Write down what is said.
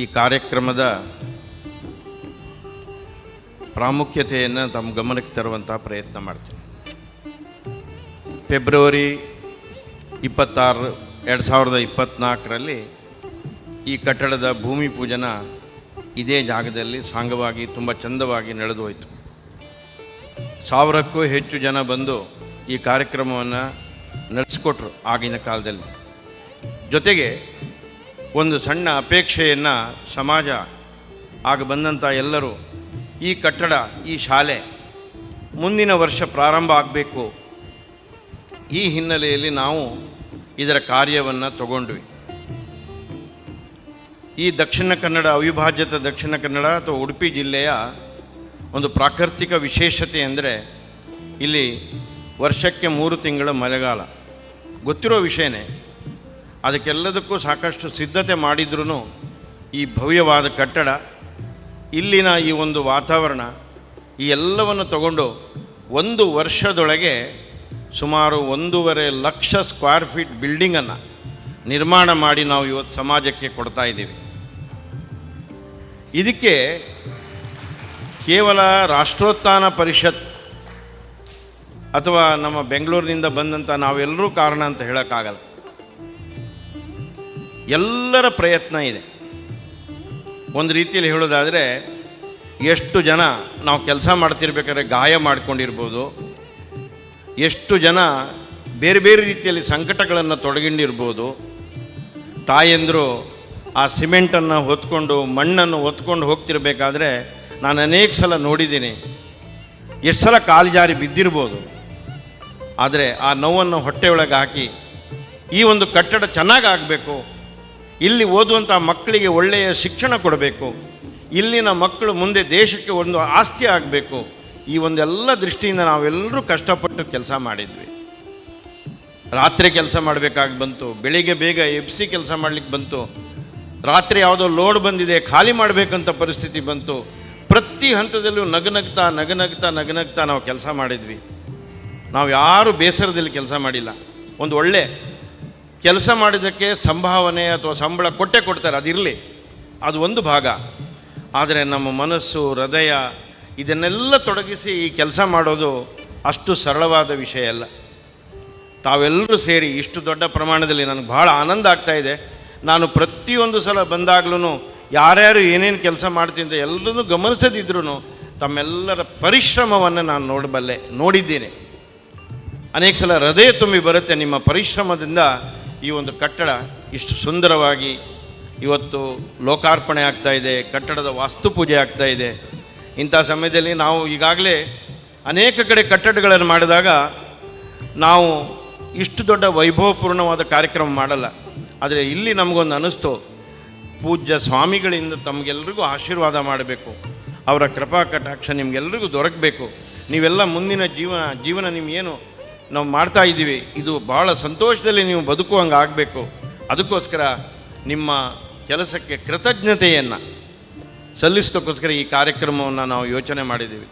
ಈ ಕಾರ್ಯಕ್ರಮದ ಪ್ರಾಮುಖ್ಯತೆಯನ್ನು ತಮ್ಮ ಗಮನಕ್ಕೆ ತರುವಂಥ ಪ್ರಯತ್ನ ಮಾಡ್ತೀನಿ. ಫೆಬ್ರವರಿ ಇಪ್ಪತ್ತಾರು, ಎರಡು ಸಾವಿರದ ಇಪ್ಪತ್ತ್ನಾಲ್ಕರಲ್ಲಿ ಈ ಕಟ್ಟಡದ ಭೂಮಿ ಪೂಜನ ಇದೇ ಜಾಗದಲ್ಲಿ ಸಾಂಗವಾಗಿ, ತುಂಬ ಚಂದವಾಗಿ ನಡೆದು ಹೋಯಿತು. ಸಾವಿರಕ್ಕೂ ಹೆಚ್ಚು ಜನ ಬಂದು ಈ ಕಾರ್ಯಕ್ರಮವನ್ನು ನಡೆಸಿಕೊಟ್ರು ಆಗಿನ ಕಾಲದಲ್ಲಿ. ಜೊತೆಗೆ ಒಂದು ಸಣ್ಣ ಅಪೇಕ್ಷೆಯನ್ನು ಸಮಾಜ ಆಗ ಬಂದಂಥ ಎಲ್ಲರೂ ಈ ಕಟ್ಟಡ, ಈ ಶಾಲೆ ಮುಂದಿನ ವರ್ಷ ಪ್ರಾರಂಭ ಆಗಬೇಕು. ಈ ಹಿನ್ನೆಲೆಯಲ್ಲಿ ನಾವು ಇದರ ಕಾರ್ಯವನ್ನು ತಗೊಂಡ್ವಿ. ಈ ದಕ್ಷಿಣ ಕನ್ನಡ ಅವಿಭಾಜ್ಯತ ದಕ್ಷಿಣ ಕನ್ನಡ ಅಥವಾ ಉಡುಪಿ ಜಿಲ್ಲೆಯ ಒಂದು ಪ್ರಾಕೃತಿಕ ವಿಶೇಷತೆ ಅಂದರೆ ಇಲ್ಲಿ ವರ್ಷಕ್ಕೆ ಮೂರು ತಿಂಗಳ ಮಳೆಗಾಲ. ಗೊತ್ತಿರೋ ವಿಷಯನೇ, ಅದಕ್ಕೆಲ್ಲದಕ್ಕೂ ಸಾಕಷ್ಟು ಸಿದ್ಧತೆ ಮಾಡಿದ್ರೂ ಈ ಭವ್ಯವಾದ ಕಟ್ಟಡ, ಇಲ್ಲಿನ ಈ ಒಂದು ವಾತಾವರಣ, ಈ ಎಲ್ಲವನ್ನು ತಗೊಂಡು ಒಂದು ವರ್ಷದೊಳಗೆ ಸುಮಾರು ಒಂದೂವರೆ ಲಕ್ಷ ಸ್ಕ್ವೇರ್ ಫೀಟ್ ಬಿಲ್ಡಿಂಗನ್ನು ನಿರ್ಮಾಣ ಮಾಡಿ ನಾವು ಇವತ್ತು ಸಮಾಜಕ್ಕೆ ಕೊಡ್ತಾ ಇದ್ದೀವಿ. ಇದಕ್ಕೆ ಕೇವಲ ರಾಷ್ಟ್ರೋತ್ಥಾನ ಪರಿಷತ್ ಅಥವಾ ನಮ್ಮ ಬೆಂಗಳೂರಿನಿಂದ ಬಂದಂಥ ನಾವೆಲ್ಲರೂ ಕಾರಣ ಅಂತ ಹೇಳೋಕ್ಕಾಗಲ್ಲ. ಎಲ್ಲರ ಪ್ರಯತ್ನ ಇದೆ. ಒಂದು ರೀತಿಯಲ್ಲಿ ಹೇಳೋದಾದರೆ, ಎಷ್ಟು ಜನ ನಾವು ಕೆಲಸ ಮಾಡ್ತಿರ್ಬೇಕಾದ್ರೆ ಗಾಯ ಮಾಡ್ಕೊಂಡಿರ್ಬೋದು, ಎಷ್ಟು ಜನ ಬೇರೆ ಬೇರೆ ರೀತಿಯಲ್ಲಿ ಸಂಕಟಗಳನ್ನು ತೊಡಗಿಂಡಿರ್ಬೋದು, ತಾಯಂದರು ಆ ಸಿಮೆಂಟನ್ನು ಹೊತ್ಕೊಂಡು ಮಣ್ಣನ್ನು ಹೊತ್ಕೊಂಡು ಹೋಗ್ತಿರ್ಬೇಕಾದ್ರೆ ನಾನು ಅನೇಕ ಸಲ ನೋಡಿದ್ದೀನಿ. ಎಷ್ಟು ಸಲ ಕಾಲು ಜಾರಿ ಬಿದ್ದಿರ್ಬೋದು. ಆದರೆ ಆ ನೋವನ್ನು ಹೊಟ್ಟೆಯೊಳಗೆ ಹಾಕಿ, ಈ ಒಂದು ಕಟ್ಟಡ ಚೆನ್ನಾಗಾಗಬೇಕು ಇಲ್ಲಿ ಓದುವಂಥ ಮಕ್ಕಳಿಗೆ ಒಳ್ಳೆಯ ಶಿಕ್ಷಣ ಕೊಡಬೇಕು. ಇಲ್ಲಿನ ಮಕ್ಕಳು ಮುಂದೆ ದೇಶಕ್ಕೆ ಒಂದು ಆಸ್ತಿ ಆಗಬೇಕು. ಈ ಒಂದೆಲ್ಲ ದೃಷ್ಟಿಯಿಂದ ನಾವೆಲ್ಲರೂ ಕಷ್ಟಪಟ್ಟು ಕೆಲಸ ಮಾಡಿದ್ವಿ. ರಾತ್ರಿ ಕೆಲಸ ಮಾಡಬೇಕಾಗಿ ಬಂತು, ಬೆಳಿಗ್ಗೆ ಬೇಗ ಎಬ್ಸಿ ಕೆಲಸ ಮಾಡಲಿಕ್ಕೆ ಬಂತು. ರಾತ್ರಿ ಯಾವುದೋ ಲೋಡ್ ಬಂದಿದೆ, ಖಾಲಿ ಮಾಡಬೇಕಂತ ಪರಿಸ್ಥಿತಿ ಬಂತು. ಪ್ರತಿ ಹಂತದಲ್ಲೂ ನಗನಗ್ತಾ ನಗನಗ್ತಾ ನಗನಗ್ತಾ ನಾವು ಕೆಲಸ ಮಾಡಿದ್ವಿ. ನಾವು ಯಾರು ಬೇಸರದಲ್ಲಿ ಕೆಲಸ ಮಾಡಿಲ್ಲ. ಒಂದು ಒಳ್ಳೆ ಕೆಲಸ ಮಾಡಿದ್ದಕ್ಕೆ ಸಂಭಾವನೆ ಅಥವಾ ಸಂಬಳ ಕೊಟ್ಟೆ ಕೊಡ್ತಾರೆ, ಅದಿರಲಿ. ಅದು ಒಂದು ಭಾಗ. ಆದರೆ ನಮ್ಮ ಮನಸ್ಸು, ಹೃದಯ ಇದನ್ನೆಲ್ಲ ತೊಡಗಿಸಿ ಈ ಕೆಲಸ ಮಾಡೋದು ಅಷ್ಟು ಸರಳವಾದ ವಿಷಯ ಅಲ್ಲ. ತಾವೆಲ್ಲರೂ ಸೇರಿ ಇಷ್ಟು ದೊಡ್ಡ ಪ್ರಮಾಣದಲ್ಲಿ ನನಗೆ ಭಾಳ ಆನಂದ ಆಗ್ತಾ ಇದೆ. ನಾನು ಪ್ರತಿಯೊಂದು ಸಲ ಬಂದಾಗ್ಲೂ ಯಾರ್ಯಾರು ಏನೇನು ಕೆಲಸ ಮಾಡ್ತೀನಿ ಅಂತ ಎಲ್ಲರೂ ಗಮನಿಸದಿದ್ರೂ ತಮ್ಮೆಲ್ಲರ ಪರಿಶ್ರಮವನ್ನು ನಾನು ನೋಡಬಲ್ಲೆ, ನೋಡಿದ್ದೇನೆ. ಅನೇಕ ಸಲ ಹೃದಯ ತುಂಬಿ ಬರುತ್ತೆ ನಿಮ್ಮ ಪರಿಶ್ರಮದಿಂದ ಈ ಒಂದು ಕಟ್ಟಡ ಇಷ್ಟು ಸುಂದರವಾಗಿ ಇವತ್ತು ಲೋಕಾರ್ಪಣೆ ಆಗ್ತಾ ಇದೆ, ಕಟ್ಟಡದ ವಾಸ್ತು ಪೂಜೆ ಆಗ್ತಾ ಇದೆ. ಇಂಥ ಸಮಯದಲ್ಲಿ ನಾವು ಈಗಾಗಲೇ ಅನೇಕ ಕಡೆ ಕಟ್ಟಡಗಳನ್ನು ಮಾಡಿದಾಗ ನಾವು ಇಷ್ಟು ದೊಡ್ಡ ವೈಭವಪೂರ್ಣವಾದ ಕಾರ್ಯಕ್ರಮ ಮಾಡಲ್ಲ. ಆದರೆ ಇಲ್ಲಿ ನಮಗೊಂದು ಅನ್ನಿಸ್ತು ಪೂಜ್ಯ ಸ್ವಾಮಿಗಳಿಂದ ತಮಗೆಲ್ಲರಿಗೂ ಆಶೀರ್ವಾದ ಮಾಡಬೇಕು. ಅವರ ಕೃಪಾ ಕಟಾಕ್ಷ ನಿಮಗೆಲ್ಲರಿಗೂ ದೊರಕಬೇಕು. ನೀವೆಲ್ಲ ಮುಂದಿನ ಜೀವನ ಜೀವನ ನಿಮಗೇನು ನಾವು ಮಾಡ್ತಾ ಇದ್ದೀವಿ. ಇದು ಭಾಳ ಸಂತೋಷದಲ್ಲಿ ನೀವು ಬದುಕುವಂಗೆ ಆಗಬೇಕು. ಅದಕ್ಕೋಸ್ಕರ ನಿಮ್ಮ ಕೆಲಸಕ್ಕೆ ಕೃತಜ್ಞತೆಯನ್ನು ಸಲ್ಲಿಸೋಕ್ಕೋಸ್ಕರ ಈ ಕಾರ್ಯಕ್ರಮವನ್ನು ನಾವು ಯೋಚನೆ ಮಾಡಿದ್ದೀವಿ.